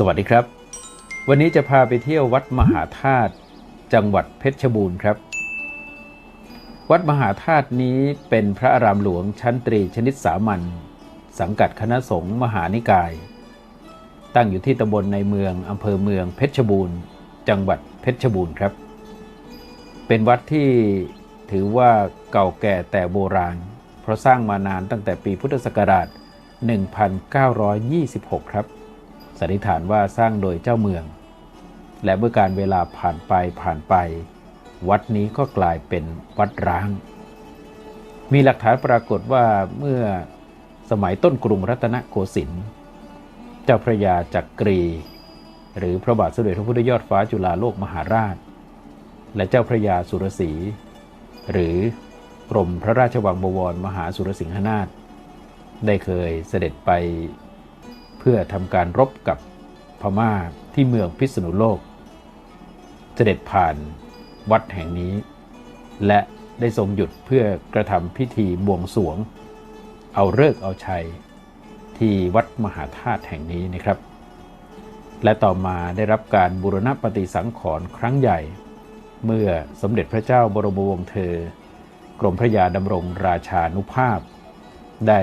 สวัสดีครับ วันนี้จะพาไปเที่ยววัดมหาธาตุจังหวัดเพชรบูรณ์ครับ วัดมหาธาตุนี้เป็นพระอารามหลวงชั้นตรีชนิดสามัญสังกัดคณะสงฆ์มหานิกาย ตั้งอยู่ที่ตำบลในเมืองอำเภอเมืองเพชรบูรณ์ จังหวัดเพชรบูรณ์ครับ เป็นวัดที่ถือว่าเก่าแก่แต่โบราณ เพราะสร้างมานานตั้งแต่ปีพุทธศักราช 1926 ครับ สันนิษฐานว่าสร้างโดยเจ้าเมือง และเมื่อการเวลาผ่านไปผ่านไป วัดนี้ก็กลายเป็นวัดร้าง มีหลักฐานปรากฏว่าเมื่อสมัยต้นกรุงรัตนโกสินทร์เจ้าพระยาจักรี หรือพระบาทสมเด็จพระพุทธยอดฟ้าจุฬาโลกมหาราช และเจ้าพระยาสุรศรีหรือกรมพระราชวังบวรมหาสุรสิงหนาถได้เคยเสด็จไป พื่อทำการรบกับพม่าที่เมืองพิษณุโลก เสด็จผ่านวัดแห่งนี้ และได้ทรงหยุดเพื่อกระทำพิธีบวงสวง เอาเลิกเอาชัย ที่วัดมหาธาตุแห่งนี้นะครับ และต่อมาได้รับการบูรณปฏิสังขรณ์ครั้งใหญ่ เมื่อสมเด็จพระเจ้าบรมวงศ์เธอ กรมพระยาดำรงราชานุภาพ ได้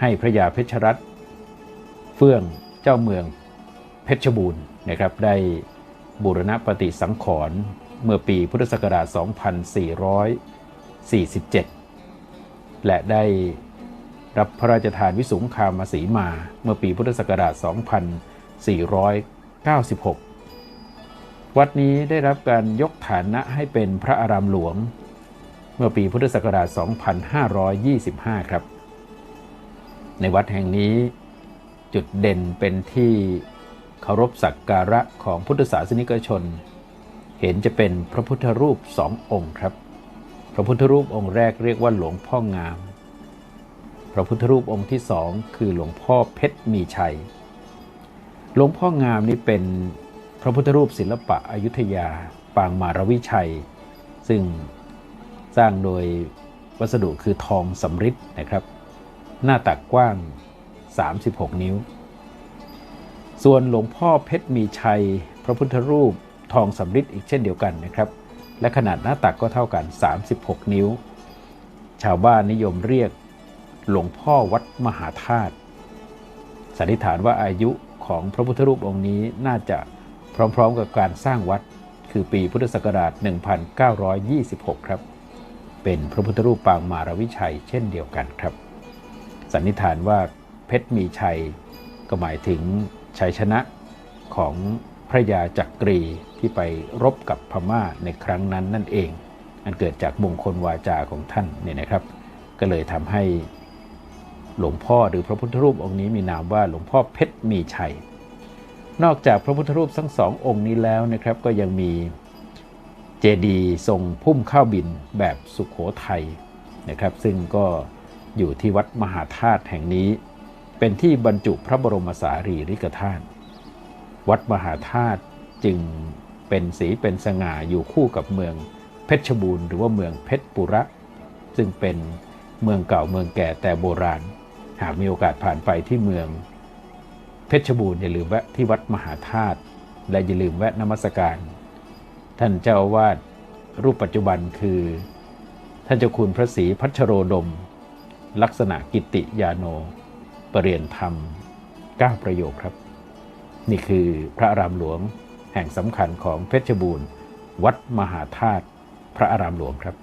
ให้พระยาเพชรรัตน์ เฟื่องเจ้าเมืองเพชรบูรณ์นะครับได้บูรณปฏิสังขรณ์เมื่อปีพุทธศักราช 2447 และได้รับพระราชทานวิสุงคามสีมาเมื่อปีพุทธศักราช 2496 วัดนี้ได้รับการยกฐานะให้เป็นพระอารามหลวง เมื่อปีพุทธศักราช 2525 ครับ ในวัดแห่งนี้ จุดเด่นเป็นที่เคารพสักการะของพุทธศาสนิกชน เห็นจะเป็นพระพุทธรูปสององค์ครับ พระพุทธรูปองค์แรกเรียกว่าหลวงพ่องาม พระพุทธรูปองค์ที่สองคือหลวงพ่อเพชรมีชัย หลวงพ่องามนี่เป็นพระพุทธรูปศิลปะอยุธยาปางมารวิชัย ซึ่งสร้างโดยวัสดุคือทองสำริดนะครับ หน้าตักกว้าง 36 นิ้ว ส่วนหลวงพ่อเพชรมีชัย พระพุทธรูปทองสำริดอีกเช่นเดียวกันนะครับ และขนาดหน้าตักก็เท่ากัน 36 นิ้ว ชาวบ้านนิยมเรียกหลวงพ่อวัดมหาธาตุสันนิษฐานว่าอายุของพระพุทธรูปองค์นี้น่าจะพร้อมๆกับการสร้างวัด คือปีพุทธศักราช 1926 ครับ เป็นพระพุทธรูปปางมารวิชัยเช่นเดียวกันครับ สันนิษฐานว่า เพชรมีชัย ก็หมายถึงชัยชนะของพระยาจักรีที่ไปรบกับพม่าในครั้งนั้นนั่นเอง อันเกิดจากมงคลวาจาของท่านเนี่ยนะครับ ก็เลยทำให้หลวงพ่อหรือพระพุทธรูปองค์นี้มีนามว่าหลวงพ่อเพชรมีชัย นอกจากพระพุทธรูปทั้งสององค์นี้แล้วนะครับก็ยังมีเจดีย์ทรงพุ่มข้าวบินแบบสุขโขทัยนะครับ ซึ่งก็อยู่ที่วัดมหาธาตุแห่งนี้ เป็นที่บรรจุพระบรมสารีริกธาตุวัดมหาธาตุจึงเป็นสีเป็นสง่าอยู่คู่กับเมืองเพชรบูรณ์หรือว่าเมืองเพชรปุระ ซึ่งเป็นเมืองเก่าเมืองแก่แต่โบราณ หากมีโอกาสผ่านไปที่เมือง เพชรบูรณ์อย่าลืมแวะที่วัดมหาธาตุและอย่าลืมแวะนมัสการ ท่านเจ้าวาสรูปปัจจุบันคือ ท่านเจ้าคุณพระศรีพัชโรดม ลักษณะกิติยาโน ปรเรียนธรรม 9 ประโยคครับ นี่คือพระอารามหลวงแห่งสำคัญของเพชรบูรณ์ วัดมหาธาตุพระอารามหลวงครับ